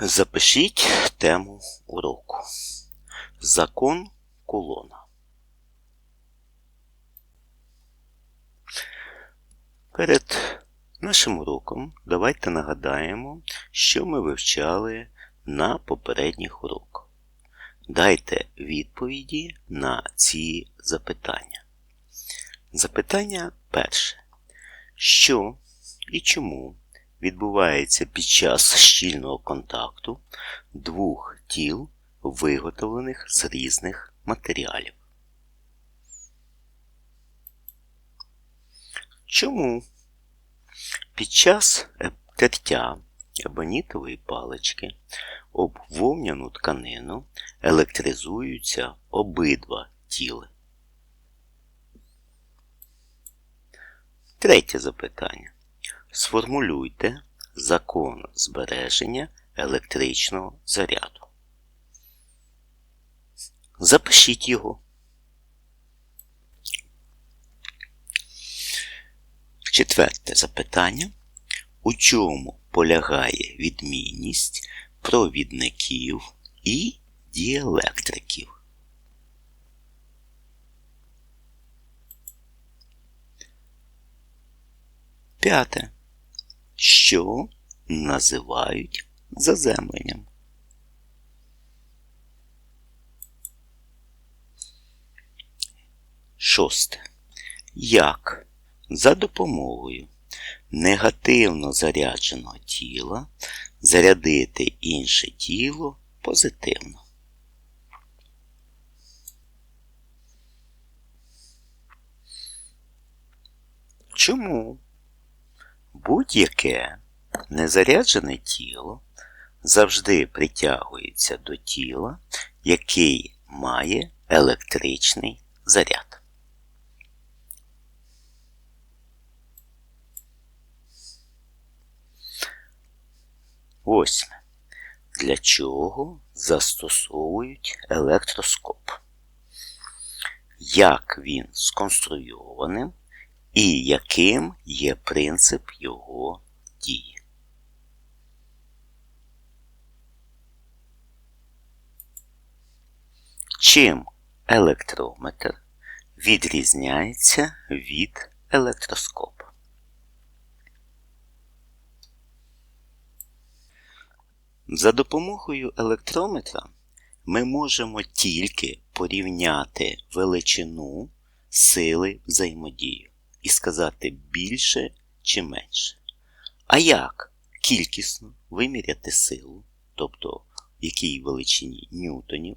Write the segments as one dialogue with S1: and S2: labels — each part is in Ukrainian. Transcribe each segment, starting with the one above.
S1: Запишіть тему уроку. Закон кулона. Перед нашим уроком давайте нагадаємо, що ми вивчали на попередніх уроках. Дайте відповіді на ці запитання. Запитання перше. Що і чому відбувається під час щільного контакту двох тіл, виготовлених з різних матеріалів. Чому під час тертя ебонітової палички об вовняну тканину електризуються обидва тіли? Третє запитання. Сформулюйте закон збереження електричного заряду. Запишіть його. Четверте запитання. У чому полягає відмінність провідників і діелектриків? П'яте. Що називають заземленням? Шосте. Як за допомогою негативно зарядженого тіла зарядити інше тіло позитивно? Чому будь-яке незаряджене тіло завжди притягується до тіла, який має електричний заряд? Восьме. Для чого застосовують електроскоп? Як він сконструйований і яким є принцип його дії? Чим електрометр відрізняється від електроскопа? За допомогою електрометра ми можемо тільки порівняти величину сили взаємодії і сказати більше чи менше. А як кількісно виміряти силу, тобто в якій величині ньютонів,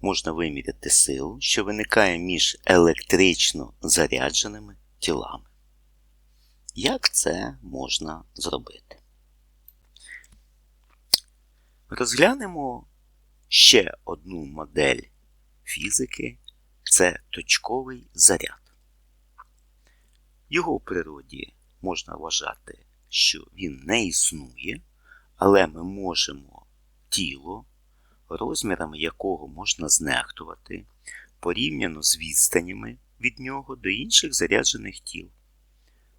S1: можна виміряти силу, що виникає між електрично зарядженими тілами? Як це можна зробити? Розглянемо ще одну модель фізики це точковий заряд. Його в природі можна вважати, що він не існує, але ми можемо тіло, розмірами якого можна знехтувати, порівняно з відстанями від нього до інших заряджених тіл.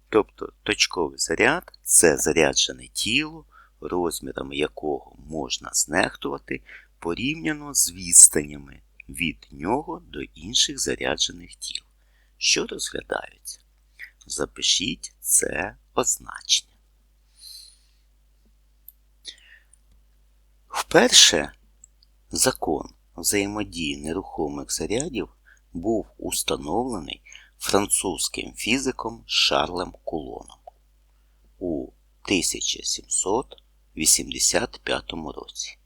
S1: Тобто точковий заряд це заряджене тіло розмірами якого можна знехтувати порівняно з відстанями від нього до інших заряджених тіл, що розглядаються. Запишіть це означення. Вперше закон взаємодії нерухомих зарядів був установлений французьким фізиком Шарлем Кулоном у 1700 1985 році.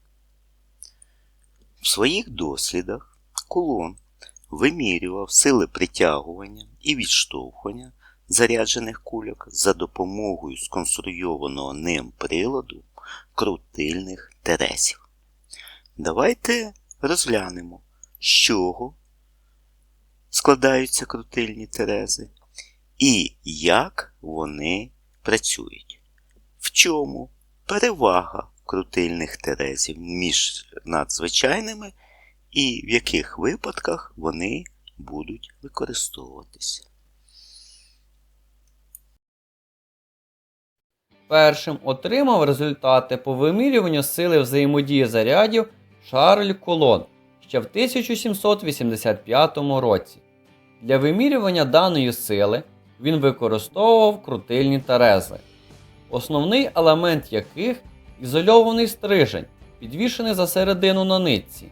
S1: В своїх дослідах Кулон вимірював сили притягування і відштовхування заряджених кульок за допомогою сконструйованого ним приладу крутильних тересів. Давайте розглянемо, з чого складаються крутильні терези і як вони працюють. В чому перевага крутильних терезів між надзвичайними і в яких випадках вони будуть використовуватися.
S2: Першим отримав результати по вимірюванню сили взаємодії зарядів Шарль Колон ще в 1785 році. Для вимірювання даної сили він використовував крутильні терези, основний елемент яких ізольований стрижень, підвішений за середину на нитці.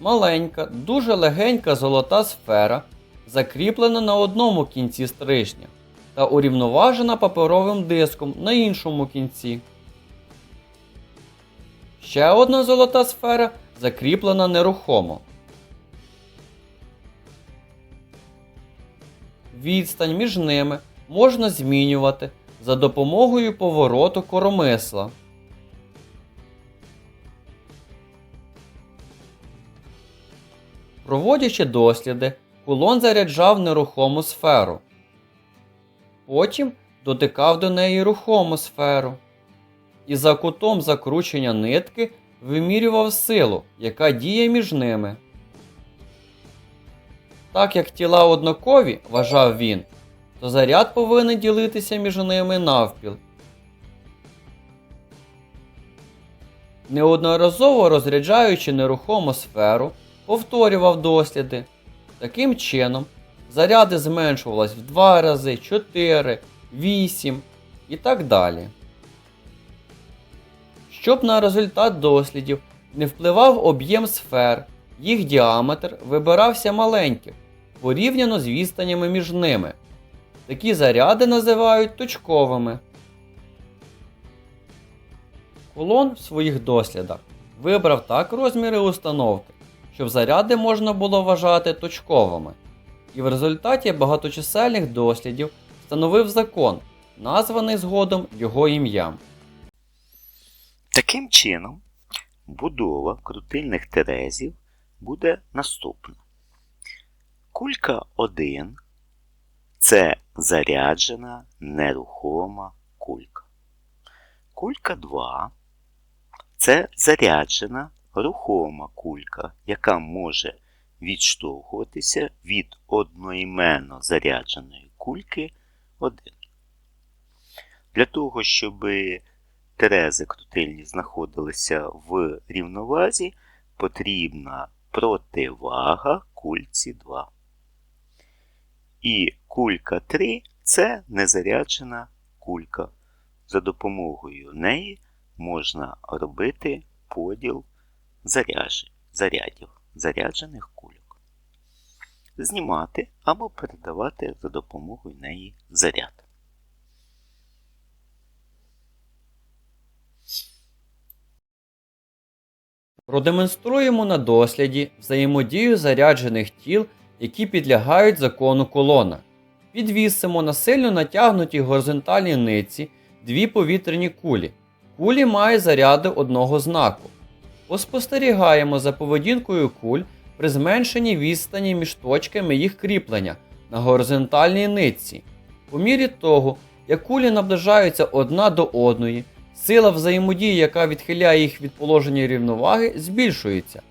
S2: Маленька, дуже легенька золота сфера, закріплена на одному кінці стрижня та урівноважена паперовим диском на іншому кінці. Ще одна золота сфера закріплена нерухомо. Відстань між ними можна змінювати за допомогою повороту коромисла. Проводячи досліди, кулон заряджав нерухому сферу. Потім дотикав до неї рухому сферу. І за кутом закручення нитки вимірював силу, яка діє між ними. Так як тіла однакові, вважав він, то заряд повинен ділитися між ними навпіл. Неодноразово розряджаючи нерухому сферу, повторював досліди. Таким чином, заряди зменшувались в 2 рази, 4, 8 і так далі. Щоб на результат дослідів не впливав об'єм сфер, їх діаметр вибирався маленьким, порівняно з відстанями між ними. Такі заряди називають точковими. Кулон в своїх дослідах вибрав так розміри установки, щоб заряди можна було вважати точковими, і в результаті багаточисельних дослідів встановив закон, названий згодом його ім'ям.
S1: Таким чином, будова крутильних терезів буде наступна. Кулька 1 це заряджена нерухома кулька. Кулька 2 це заряджена рухома кулька, яка може відштовхуватися від одноіменно зарядженої кульки 1. Для того, щоб терези крутильні знаходилися в рівновазі, потрібна противага кульці 2. І кулька 3 це незаряджена кулька. За допомогою неї можна робити поділ заряджень, зарядів, заряджених кульок. Знімати або передавати за допомогою неї заряд.
S2: Продемонструємо на досліді взаємодію заряджених тіл, які підлягають закону колона. Підвісимо на сильно натягнутій горизонтальній нитці дві повітряні кулі. Кулі мають заряди одного знаку. Поспостерігаємо за поведінкою куль при зменшенні відстані між точками їх кріплення на горизонтальній нитці. По мірі того, як кулі наближаються одна до одної, сила взаємодії, яка відхиляє їх від положення рівноваги, збільшується.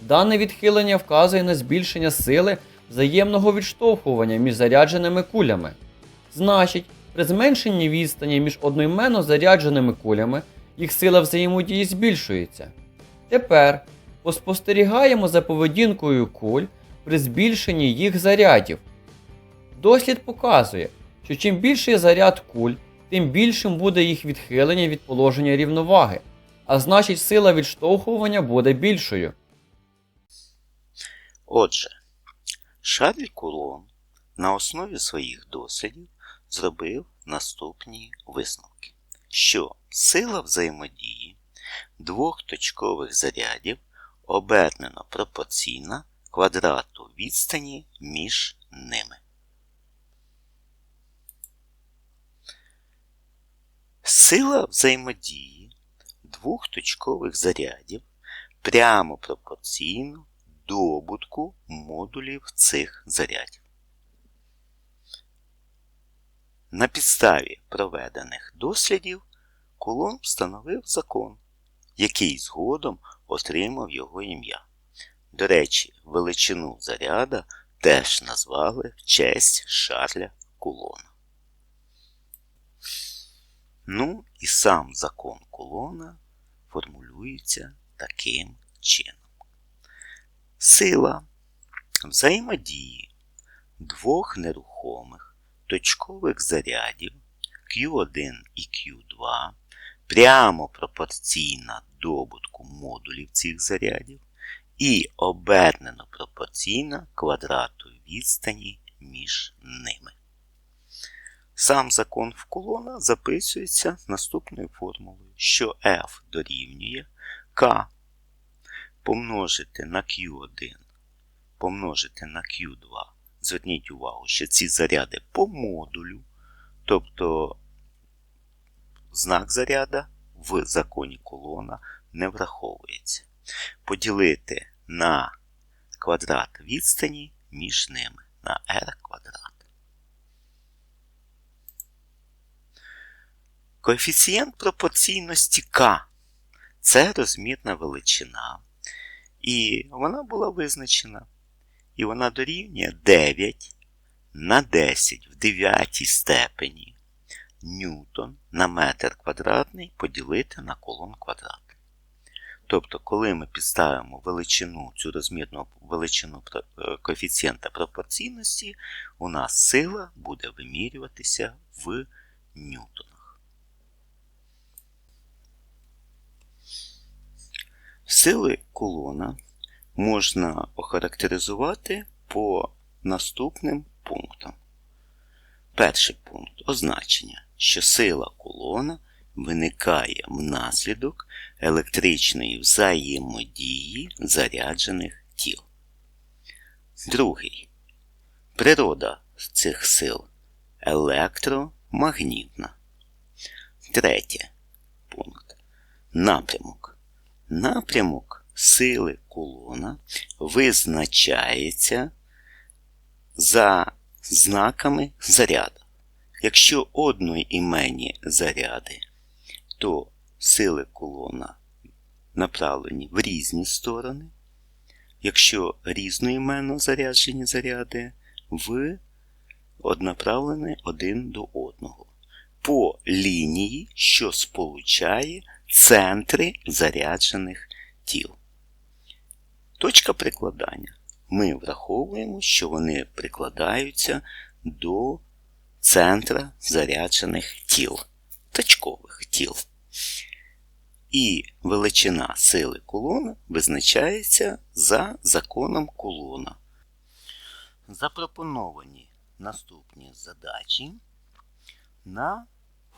S2: Дане відхилення вказує на збільшення сили взаємного відштовхування між зарядженими кулями. Значить, при зменшенні відстані між одноіменно зарядженими кулями їх сила взаємодії збільшується. Тепер поспостерігаємо за поведінкою куль при збільшенні їх зарядів. Дослід показує, що чим більший заряд куль, тим більшим буде їх відхилення від положення рівноваги, а значить сила відштовхування буде більшою.
S1: Отже, Шарль Кулон на основі своїх дослідів зробив наступні висновки, що сила взаємодії двох точкових зарядів обернено пропорційна квадрату відстані між ними. Сила взаємодії двох точкових зарядів прямо пропорційно добутку модулів цих зарядів. На підставі проведених дослідів Кулон встановив закон, який згодом отримав його ім'я. До речі, величину заряда теж назвали в честь Шарля Кулона. Ну і сам закон Кулона формулюється таким чином. Сила взаємодії двох нерухомих точкових зарядів Q1 і Q2 прямо пропорційна добутку модулів цих зарядів і обернено пропорційна квадрату відстані між ними. Сам закон в колона записується наступною формулою, що F дорівнює K помножити на Q1 помножити на Q2. Зверніть увагу, що ці заряди по модулю, тобто знак заряда в законі колона не враховується. Поділити на квадрат відстані між ними на r квадрат. Коефіцієнт пропорційності k це розмірна величина. І вона була визначена. І вона дорівнює 9 на 10 в 9 степені ньютон на метр квадратний поділити на колон квадратний. Тобто, коли ми підставимо величину, цю розмірну величину е, коефіцієнта пропорційності, у нас сила буде вимірюватися в ньютонах. Сили колона можна охарактеризувати по наступним пунктам. Перший пункт означення, що сила колона виникає внаслідок електричної взаємодії заряджених тіл. Другий. Природа цих сил електромагнітна. Третє. Пункт. Напрямок. Напрямок сили колона визначається за знаками заряду. Якщо одноіменні заряди, то сили колона направлені в різні сторони. Якщо різноіменно заряджені заряди, в однаправлені один до одного. По лінії, що сполучає центри заряджених тіл. Точка прикладання. Ми враховуємо, що вони прикладаються до центра заряджених тіл, точкових тіл. І величина сили колона визначається за законом колона. Запропоновані наступні задачі на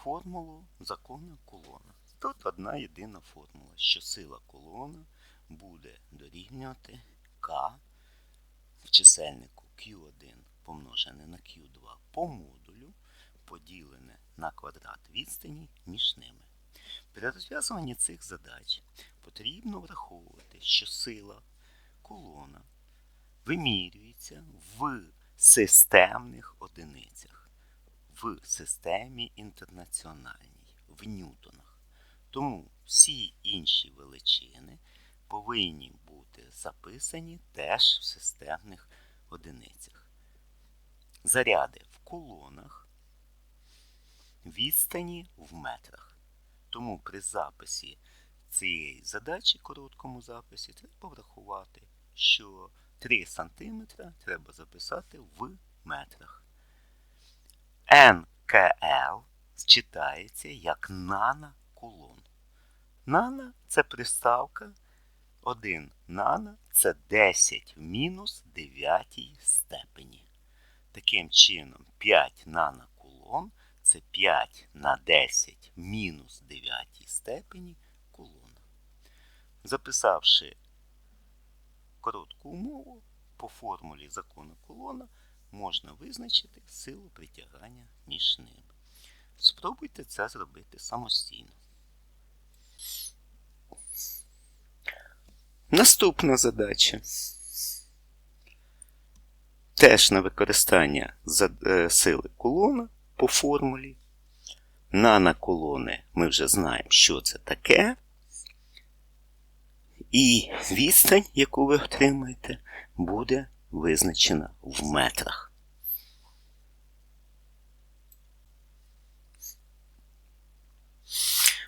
S1: формулу закону колона. Тут одна єдина формула, що сила колона буде дорівнювати К в чисельнику Q1 помножене на Q2 по модулю, поділене на квадрат відстані між ними. При розв'язуванні цих задач потрібно враховувати, що сила колона вимірюється в системних одиницях, в системі інтернаціональній, в ньютонах. Тому всі інші величини повинні бути записані теж в системних одиницях. Заряди в колонах, відстані в метрах. Тому при записі цієї задачі, короткому записі, треба врахувати, що 3 см треба записати в метрах. НКЛ читається як нанокулон. Нано це приставка 1 нано це 10 в мінус 9 степені. Таким чином, 5 нанокулон це 5 на 10 мінус 9 степені кулона. Записавши коротку умову, по формулі закону колона можна визначити силу притягання між ними. Спробуйте це зробити самостійно. Наступна задача. Теж на використання е, сили колона по формулі. Наноколони ми вже знаємо, що це таке. І відстань, яку ви отримаєте, буде визначена в метрах.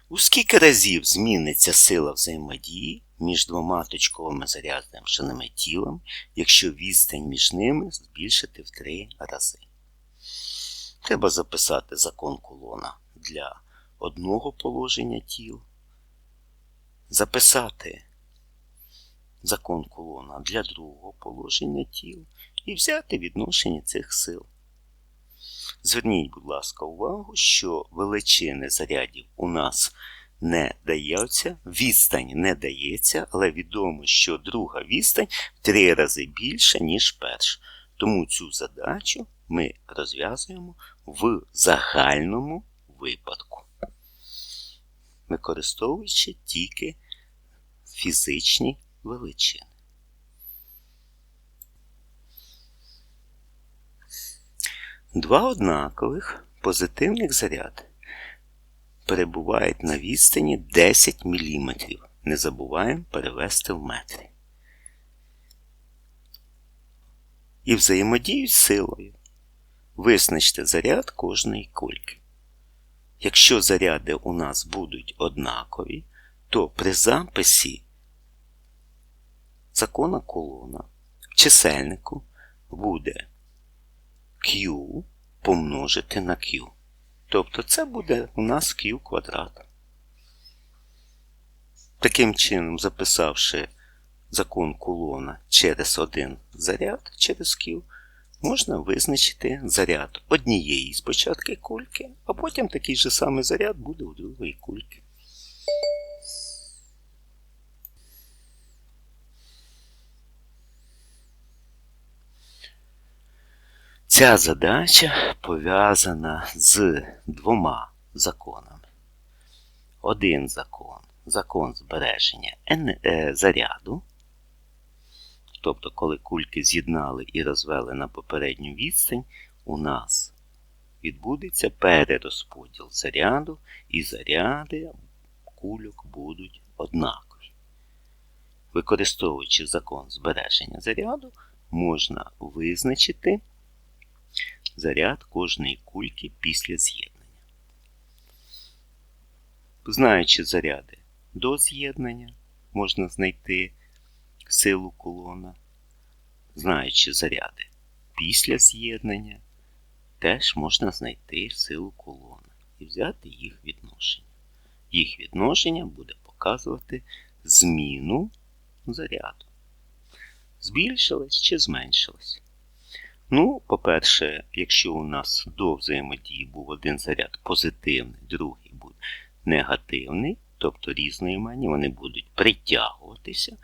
S1: У скільки разів зміниться сила взаємодії між двома точковими зарядженими тілами, якщо відстань між ними збільшити в три рази? Треба записати закон колона для одного положення тіл, записати закон колона для другого положення тіл і взяти відношення цих сил. Зверніть, будь ласка, увагу, що величини зарядів у нас не даються, відстань не дається, але відомо, що друга відстань в три рази більша, ніж перша. Тому цю задачу ми розв'язуємо в загальному випадку, використовуючи тільки фізичні величини. Два однакових позитивних заряди перебувають на відстані 10 мм. Не забуваємо перевести в метри. І взаємодіють силою. Визначте заряд кожної кульки. Якщо заряди у нас будуть однакові, то при записі закона колона в чисельнику буде Q помножити на Q. Тобто це буде у нас Q квадрат. Таким чином, записавши закон колона через один заряд через Q, можна визначити заряд однієї спочатку кульки, а потім такий же самий заряд буде у другої кульки. Ця задача пов'язана з двома законами. Один закон закон збереження е, заряду. Тобто, коли кульки з'єднали і розвели на попередню відстань, у нас відбудеться перерозподіл заряду, і заряди кульок будуть однакові. Використовуючи закон збереження заряду, можна визначити заряд кожної кульки після з'єднання. Знаючи заряди до з'єднання, можна знайти силу колона. Знаючи заряди після з'єднання, теж можна знайти силу колона і взяти їх відношення. Їх відношення буде показувати зміну заряду. Збільшилась чи зменшилась. Ну, по-перше, якщо у нас до взаємодії був один заряд позитивний, другий буде негативний, тобто різноіменні, вони будуть притягуватися,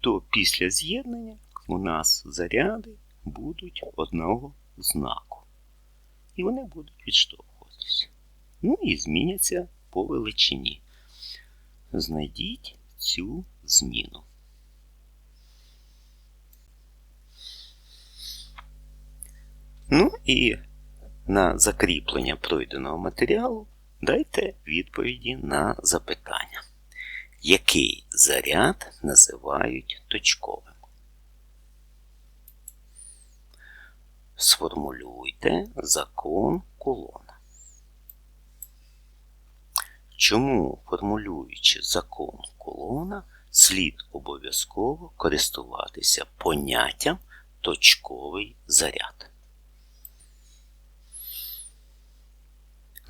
S1: то після з'єднання у нас заряди будуть одного знаку. І вони будуть відштовхуватися. Ну і зміняться по величині. Знайдіть цю зміну. Ну і на закріплення пройденого матеріалу дайте відповіді на запитання. Який заряд називають точковим? Сформулюйте закон колона. Чому, формулюючи закон колона, слід обов'язково користуватися поняттям точковий заряд?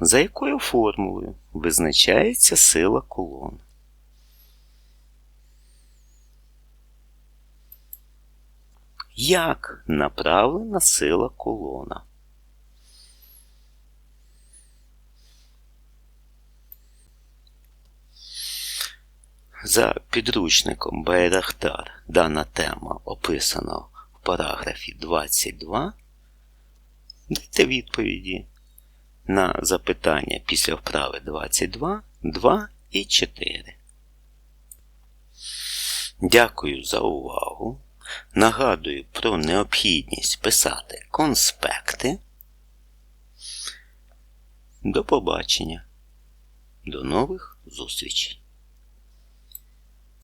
S1: За якою формулою визначається сила колон? Як направлена сила колона? За підручником Байрахтар дана тема описана в параграфі 22. Дайте відповіді на запитання після вправи 22, 2 і 4. Дякую за увагу. Нагадую про необхідність писати конспекти. До побачення. До нових зустрічей!